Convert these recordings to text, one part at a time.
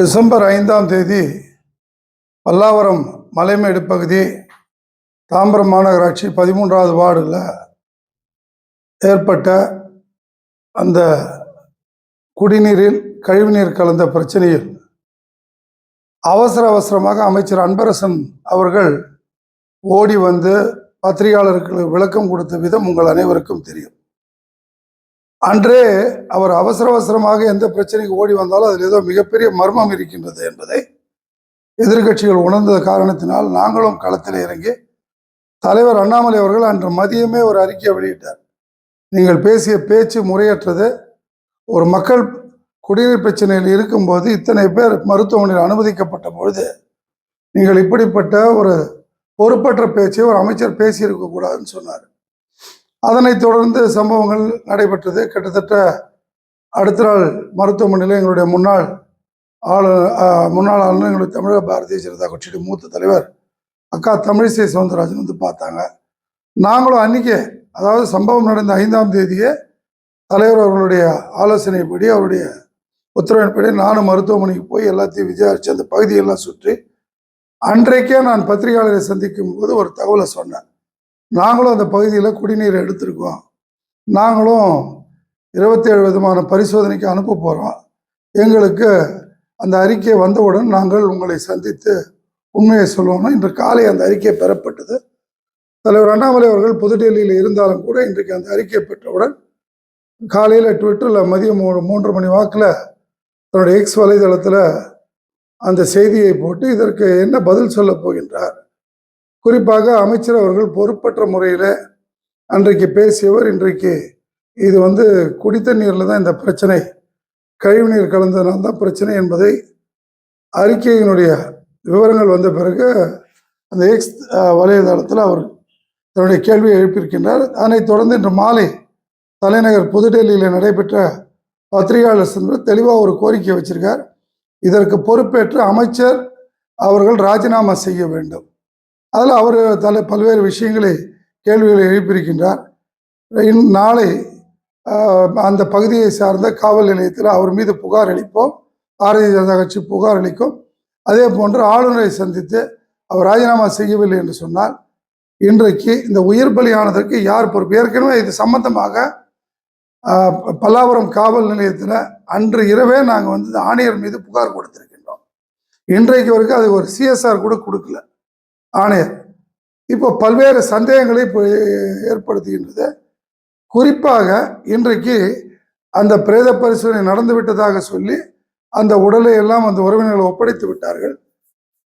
December ஐந்தாம் தேதி பல்லாவரம் மலைமேடு பகுதி தாம்பரம் மாநகராட்சி பதிமூன்றாவது வார்டில் ஏற்பட்ட அந்த குடிநீரில் கழிவுநீர் கலந்த பிரச்சனையில் அவசர அவசரமாக அமைச்சர் அன்பரசன் அவர்கள் ஓடி வந்து பத்திரிகையாளர்களுக்கு விளக்கம் கொடுத்த விதம் உங்கள் அனைவருக்கும் தெரியும். அன்றே அவர் அவசர அவசரமாக எந்த பிரச்சனைக்கு ஓடி வந்தாலும் அதில் ஏதோ மிகப்பெரிய மர்மம் இருக்கின்றது என்பதை எதிர்க்கட்சிகள் உணர்ந்த காரணத்தினால் நாங்களும் களத்தில் இறங்கி தலைவர் அண்ணாமலை அவர்கள் அன்று மதியமே ஒரு அறிக்கையை வெளியிட்டார். நீங்கள் பேசிய பேச்சு முறையற்றது. ஒரு மக்கள் குடிநீர் பிரச்சனையில் இருக்கும்போது இத்தனை பேர் மருத்துவமனையில் அனுமதிக்கப்பட்ட பொழுது நீங்கள் இப்படிப்பட்ட ஒரு பொறுப்பற்ற பேச்சை ஒரு அமைச்சர் பேசியிருக்க கூடாதுன்னு சொன்னார். அதனைத் தொடர்ந்து சம்பவங்கள் நடைபெற்றது. கிட்டத்தட்ட அடுத்த நாள் மருத்துவமனையில் எங்களுடைய முன்னாள் ஆளு முன்னாள் ஆளுநர் எங்களுடைய தமிழக பாரதிய ஜனதா கட்சியுடைய மூத்த தலைவர் அக்கா தமிழிசை சவுந்தரராஜன் வந்து பார்த்தாங்க. நாங்களும் அன்றைக்கே அதாவது சம்பவம் நடந்த ஐந்தாம் தேதியே தலைவர் அவர்களுடைய ஆலோசனைப்படி அவருடைய உத்தரவின்படி நானும் மருத்துவமனைக்கு போய் எல்லாத்தையும் விசாரித்து அந்த பகுதியெல்லாம் சுற்றி அன்றைக்கே நான் பத்திரிகையாளரை சந்திக்கும் போது ஒரு தகவலை சொன்னேன். நாங்களும் அந்த பகுதியில் குடிநீர் எடுத்திருக்கோம். நாங்களும் இருபத்தேழு விதமான பரிசோதனைக்கு அனுப்ப போகிறோம் எங்களுக்கு அந்த அறிக்கை வந்தவுடன் நாங்கள் உங்களை சந்தித்து உண்மையை சொல்லுவோம்னா இன்று காலை அந்த அறிக்கை பெறப்பட்டது. தலைவர் அண்ணாமலை அவர்கள் புதுடெல்லியில் இருந்தாலும் கூட இன்றைக்கு அந்த அறிக்கை பெற்றவுடன் காலையில் ட்விட்டரில் மதியம் மூணு மூன்று மணி வாக்கில் தன்னுடைய எக்ஸ் வலைதளத்தில் அந்த செய்தியை போட்டு இதற்கு என்ன பதில் சொல்லப் போகின்றார்? குறிப்பாக அமைச்சர் அவர்கள் பொறுப்பற்ற முறையில் அன்றைக்கு பேசியவர் இன்றைக்கு இது வந்து குடித்த நீரில் தான் இந்த பிரச்சனை கழிவுநீர் கலந்ததுனால தான் பிரச்சனை என்பதை அறிக்கையினுடைய விவரங்கள் வந்த பிறகு அந்த எக்ஸ் வலைதளத்தில் அவர் தன்னுடைய கேள்வியை எழுப்பியிருக்கின்றார். அதனைத் தொடர்ந்து இன்று மாலை தலைநகர் புதுடெல்லியில் நடைபெற்ற பத்திரிகையாளர் சந்திப்பில் தெளிவாக ஒரு கோரிக்கை வச்சிருக்கார். இதற்கு பொறுப்பேற்று அமைச்சர் அவர்கள் ராஜினாமா செய்ய வேண்டும். அதில் அவர் தலை பல்வேறு விஷயங்களை கேள்விகளை எழுப்பியிருக்கின்றார். இன் நாளை அந்த பகுதியை சார்ந்த காவல் நிலையத்தில் அவர் மீது புகார் அளிப்போம். பாரதிய ஜனதா கட்சி புகார் அளிக்கும். அதே போன்று ஆளுநரை சந்தித்து அவர் ராஜினாமா செய்யவில்லை என்று சொன்னால் இன்றைக்கு இந்த உயிர் பலியானதற்கு யார் பொறுப்பு? ஏற்கனவே இது சம்பந்தமாக பல்லாவரம் காவல் நிலையத்தில் அன்று இரவே நாங்கள் வந்து ஆணையர் மீது புகார் கொடுத்திருக்கின்றோம். இன்றைக்கு வரைக்கும் அது ஒரு சிஎஸ்ஆர் கூட கொடுக்கல. ஆணையர். இப்போ பல்வேறு சந்தேகங்களை இப்போ ஏற்படுத்துகின்றது. குறிப்பாக இன்றைக்கு அந்த பிரேத பரிசோதனை நடந்து விட்டதாக சொல்லி அந்த உடலை எல்லாம் அந்த உறவினர்கள் ஒப்படைத்து விட்டார்கள்.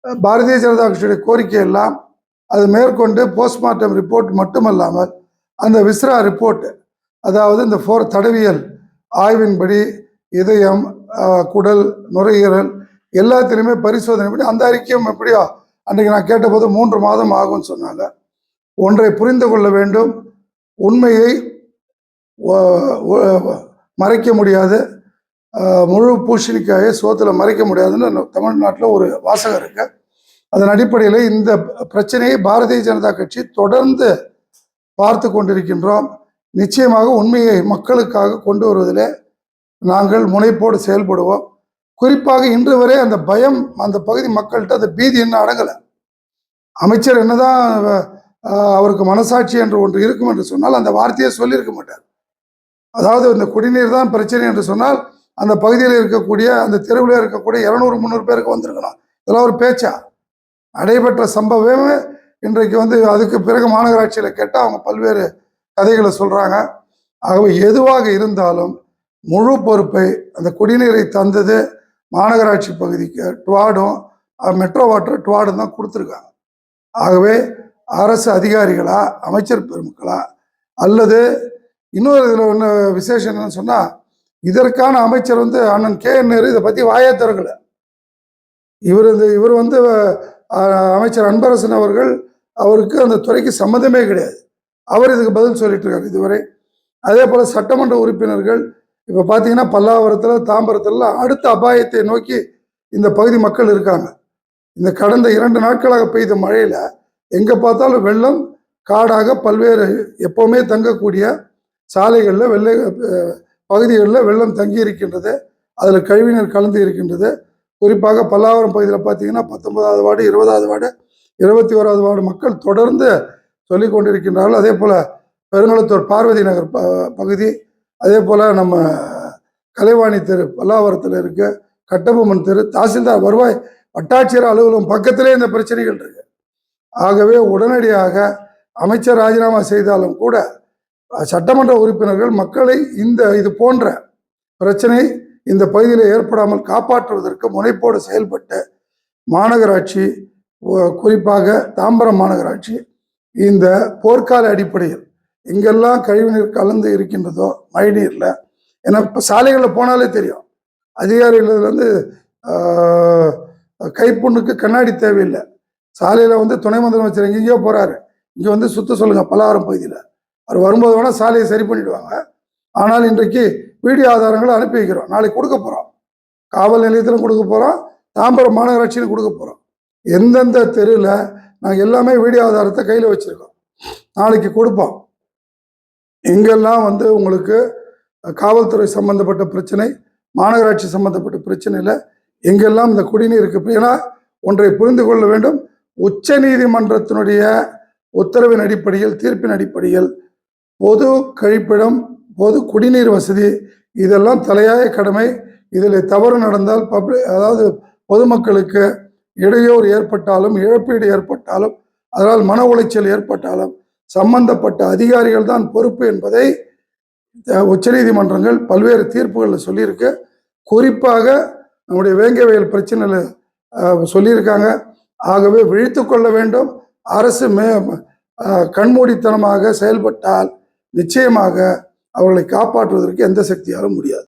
பாரதிய ஜனதா கட்சியுடைய கோரிக்கை எல்லாம் அது மேற்கொண்டு போஸ்ட்மார்ட்டம் ரிப்போர்ட் மட்டுமல்லாமல் அந்த விஸ்ரா ரிப்போர்ட் அதாவது இந்த ஃபோர் தடவியல் ஆய்வின்படி இதயம் குடல் நுரையீரல் எல்லாத்திலையுமே பரிசோதனை பண்ணி அந்த அறிக்கையும் எப்படியோ அன்றைக்கு நான் கேட்டபோது மூன்று மாதம் ஆகும்னு சொன்னாங்க. ஒன்றை புரிந்து கொள்ள வேண்டும். உண்மையை மறைக்க முடியாது. முழு பூஷணிக்காயை சோத்தில் மறைக்க முடியாதுன்னு தமிழ்நாட்டில் ஒரு வாசகம் இருக்கு. அதன் அடிப்படையில் இந்த பிரச்சனையை பாரதிய ஜனதா கட்சி தொடர்ந்து பார்த்து கொண்டிருக்கின்றோம். நிச்சயமாக உண்மையை மக்களுக்காக கொண்டு வருவதிலே நாங்கள் முனைப்போடு செயல்படுவோம். குறிப்பாக இன்று வரை அந்த பயம் அந்த பகுதி மக்கள்கிட்ட அந்த பீதி என்ன அடங்கலை. அமைச்சர் என்னதான் அவருக்கு மனசாட்சி என்று ஒன்று இருக்கும் என்று சொன்னால் அந்த வார்த்தையை சொல்லியிருக்க மாட்டார். அதாவது இந்த குடிநீர் தான் பிரச்சனை என்று சொன்னால் அந்த பகுதியில் இருக்கக்கூடிய அந்த தெருவில் இருக்கக்கூடிய இரநூறு முந்நூறு பேருக்கு வந்திருக்கணும் இதெல்லாம் ஒரு பேச்சா? நடைபெற்ற சம்பவமே இன்றைக்கு வந்து அதுக்கு பிறகு மாநகராட்சியில் கேட்டால் அவங்க பல்வேறு கதைகளை சொல்கிறாங்க ஆகவே எதுவாக இருந்தாலும் முழு பொறுப்பை அந்த குடிநீரை தந்தது மாநகராட்சி பகுதிக்கு டுவாடும் மெட்ரோ வாட்டர் டுவாடும் தான் கொடுத்துருக்காங்க. ஆகவே அரசு அதிகாரிகளா அமைச்சர் பெருமக்களா அல்லது இன்னொரு இதில் ஒன்று விசேஷம் என்னன்னு சொன்னால் இதற்கான அமைச்சர் வந்து அண்ணன் கே என் நேரு இதை பற்றி வாயே திறக்கல. இவர் இந்த இவர் வந்து அமைச்சர் அன்பரசன் அவர்கள் அவருக்கு அந்த துறைக்கு சம்மந்தமே கிடையாது. அவர் இதுக்கு பதில் சொல்லிட்டு இருக்காரு இதுவரை. அதே போல் சட்டமன்ற உறுப்பினர்கள் இப்போ பார்த்தீங்கன்னா பல்லாவரத்தில் தாம்பரத்தில் அடுத்த அபாயத்தை நோக்கி இந்த பகுதி மக்கள் இருக்காங்க. இந்த கடந்த இரண்டு நாட்களாக பெய்த மழையில் எங்கே பார்த்தாலும் வெள்ளம் காடாக பல்வேறு எப்போவுமே தங்கக்கூடிய சாலைகளில் வெள்ளை பகுதிகளில் வெள்ளம் தங்கி இருக்கின்றது. அதில் கழிவுநீர் கலந்து இருக்கின்றது. குறிப்பாக பல்லாவரம் பகுதியில் பார்த்தீங்கன்னா பத்தொன்பதாவது வார்டு இருபதாவது வார்டு இருபத்தி ஓராவது வார்டு மக்கள் தொடர்ந்து சொல்லிக் கொண்டிருக்கின்றார்கள் அதே போல் பெருங்குளத்தூர் பார்வதி நகர் ப பகுதி அதே போல் நம்ம கலைவாணி தெரு பல்லாவரத்தில் இருக்க கட்டபொம்மன் தெரு தாசில்தார் வருவாய் வட்டாட்சியர் அலுவலகம் பக்கத்திலே இந்த பிரச்சனைகள் இருக்கு. ஆகவே உடனடியாக அமைச்சர் ராஜினாமா செய்தாலும் கூட சட்டமன்ற உறுப்பினர்கள் மக்களை இந்த இது போன்ற பிரச்சனை இந்த பகுதியில் ஏற்படாமல் காப்பாற்றுவதற்கு முனைப்போடு செயல்பட்டு மாநகராட்சி குறிப்பாக தாம்பரம் மாநகராட்சி இந்த போர்க்கால அடிப்படையில் எங்கெல்லாம் கழிவுநீர் கலந்து இருக்கின்றதோ மழைநீரில் ஏன்னா இப்போ சாலைகளில் போனாலே தெரியும். அதிகாரிகள் வந்து கைப்புண்ணுக்கு கண்ணாடி தேவையில்லை. சாலையில் வந்து துணை முதலமைச்சர் எங்கேயோ போகிறாரு இங்கே வந்து சுத்த சொல்லுங்க பலகாரம் பகுதியில். அவர் வரும்போது வேணால் சாலையை சரி பண்ணிடுவாங்க. ஆனால் இன்றைக்கு வீடியோ ஆதாரங்களை அனுப்பி வைக்கிறோம். நாளைக்கு கொடுக்க போகிறோம் காவல் நிலையத்திலும் கொடுக்க போகிறோம் தாம்பரம் மாநகராட்சியிலும் கொடுக்க போகிறோம் எந்தெந்த தெருவில் நாங்கள் எல்லாமே வீடியோ ஆதாரத்தை கையில் வச்சுருக்கோம். நாளைக்கு கொடுப்போம். எங்கெல்லாம் வந்து உங்களுக்கு காவல்துறை சம்பந்தப்பட்ட பிரச்சனை மாநகராட்சி சம்பந்தப்பட்ட பிரச்சனையில் எங்கெல்லாம் இந்த குடிநீருக்கு ஏன்னா ஒன்றை புரிந்து கொள்ள வேண்டும். உச்ச நீதிமன்றத்தினுடைய உத்தரவின் அடிப்படையில் தீர்ப்பின் அடிப்படையில் பொது கழிப்பிடம் பொது குடிநீர் வசதி இதெல்லாம் தலையாய கடமை. இதில் தவறு நடந்தால் பப்ளிக் அதாவது பொதுமக்களுக்கு இடையூறு ஏற்பட்டாலும் இழப்பீடு ஏற்பட்டாலும் அதனால் மன உளைச்சல் ஏற்பட்டாலும் சம்பந்தப்பட்ட அதிகாரிகள் தான் பொறுப்பு என்பதை உச்சநீதிமன்றங்கள் பல்வேறு தீர்ப்புகளில் சொல்லியிருக்கு. குறிப்பாக நம்முடைய வேங்கவயல் பிரச்சனையில் சொல்லியிருக்காங்க. ஆகவே விழித்து கொள்ள வேண்டும். அரசு மே கண்மூடித்தனமாக செயல்பட்டால் நிச்சயமாக அவர்களை காப்பாற்றுவதற்கு எந்த சக்தியாலும் முடியாது.